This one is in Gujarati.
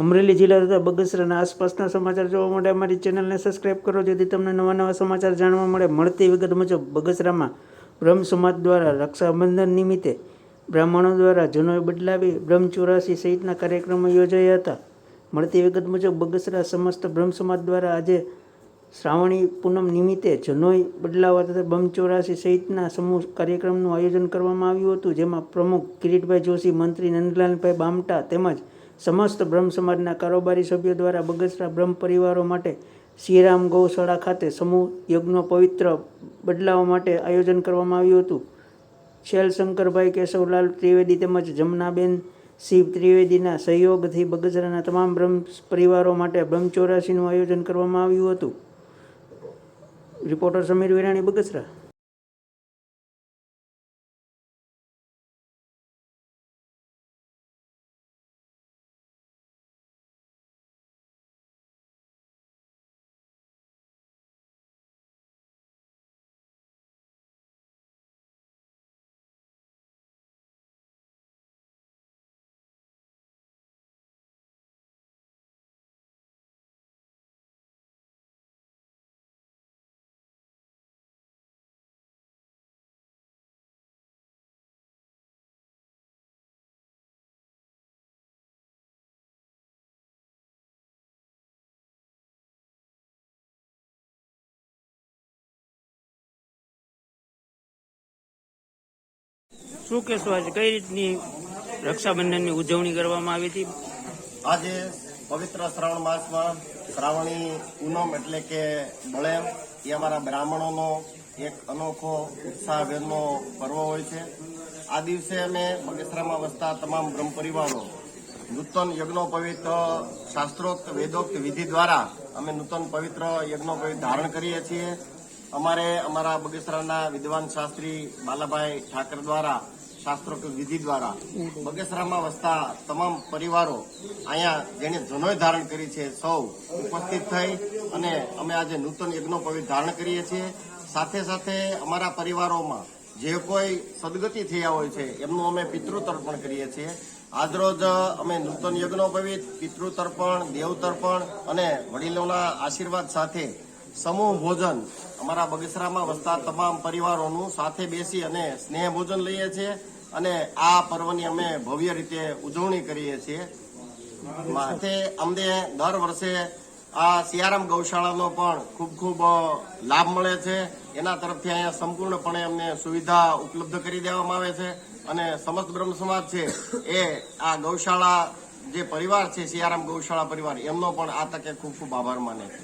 અમરેલી જિલ્લા તથા બગસરાના આસપાસના સમાચાર જોવા માટે અમારી ચેનલને સબસ્ક્રાઇબ કરો, જેથી તમને નવા નવા સમાચાર જાણવા મળે. મળતી વિગત મુજબ, બગસરામાં બ્રહ્મ સમાજ દ્વારા રક્ષાબંધન નિમિત્તે બ્રાહ્મણો દ્વારા જનોઈ બદલાવી બ્રહ્મ ચોરાસી સહિતના કાર્યક્રમો યોજાયા હતા. મળતી વિગત મુજબ, બગસરા સમસ્ત બ્રહ્મ સમાજ દ્વારા આજે શ્રાવણી પૂનમ નિમિત્તે જનોઈ બદલાવા તથા બ્રહ્મ ચોરાસી સહિતના સમૂહ કાર્યક્રમનું આયોજન કરવામાં આવ્યું હતું, જેમાં પ્રમુખ કિરીટભાઈ જોશી, મંત્રી નંદલાલભાઈ બામટા તેમજ સમસ્ત બ્રહ્મ સમાજના કારોબારી સભ્યો દ્વારા બગસરા બ્રહ્મ પરિવારો માટે શ્રીરામ ગૌશાળા ખાતે સમૂહ યજ્ઞો પવિત્ર બદલાવા માટે આયોજન કરવામાં આવ્યું હતું. શૈલ શંકરભાઈ કેશવલાલ ત્રિવેદી તેમજ જમનાબેન શિવ ત્રિવેદીના સહયોગથી બગસરાના તમામ બ્રહ્મ પરિવારો માટે બ્રહ્મ ચોરાસીનું આયોજન કરવામાં આવ્યું હતું. રિપોર્ટર સમીર વિરાણી, બગસરા. શું કહેશો આજે કઈ રીતની રક્ષાબંધનની ઉજવણી કરવામાં આવી હતી? આજે પવિત્ર શ્રાવણ માસમાં શ્રાવણી પૂનમ એટલે કે બળેમ એ અમારા બ્રાહ્મણોનો એક અનોખો ઉત્સાહભેરનો પર્વ હોય છે. આ દિવસે અમે બગસરામાં વસતા તમામ બ્રહ્મ પરિવારો, નૂતન યજ્ઞોપવિત શાસ્ત્રોક્ત વેદોક્ત વિધિ દ્વારા અમે નૂતન પવિત્ર યજ્ઞોપવિત ધારણ કરીએ છીએ. અમારે અમારા બગસરાના વિદ્વાન શાસ્ત્રી બાલાભાઈ ઠાકર દ્વારા શાસ્ત્રોક્ત વિધિ દ્વારા બગસરામાં વસતા તમામ પરિવારો અહીંયા જેને જનોય ધારણ કરી છે, સૌ ઉપસ્થિત થઈ અને અમે આજે નૂતન યજ્ઞોપવિત ધારણ કરીએ છીએ. સાથે સાથે અમારા પરિવારોમાં જે કોઈ સદગતિ થયા હોય છે, એમનું અમે પિતૃ તર્પણ કરીએ છીએ. આજરોજ અમે નૂતન યજ્ઞોપવિત પિતૃ તર્પણ દેવ તર્પણ અને વડીલોના આશીર્વાદ સાથે સમૂહ ભોજન. અમારા બગસરામાં વસતા તમામ પરિવારોનું સાથે બેસી અને સ્નેહ ભોજન લઈએ છીએ અને આ પર્વની અમે ભવ્ય રીતે ઉજવણી કરીએ છીએ. માટે અમને દર વર્ષે આ સિયારામ ગૌશાળાનો પણ ખૂબ ખૂબ લાભ મળે છે. એના તરફથી અહીંયા સંપૂર્ણપણે અમને સુવિધા ઉપલબ્ધ કરી દેવામાં આવે છે અને સમસ્ત બ્રહ્મ સમાજ છે એ આ ગૌશાળા જે પરિવાર છે, સિયારામ ગૌશાળા પરિવાર, એમનો પણ આ તકે ખૂબ ખૂબ આભાર માને છે.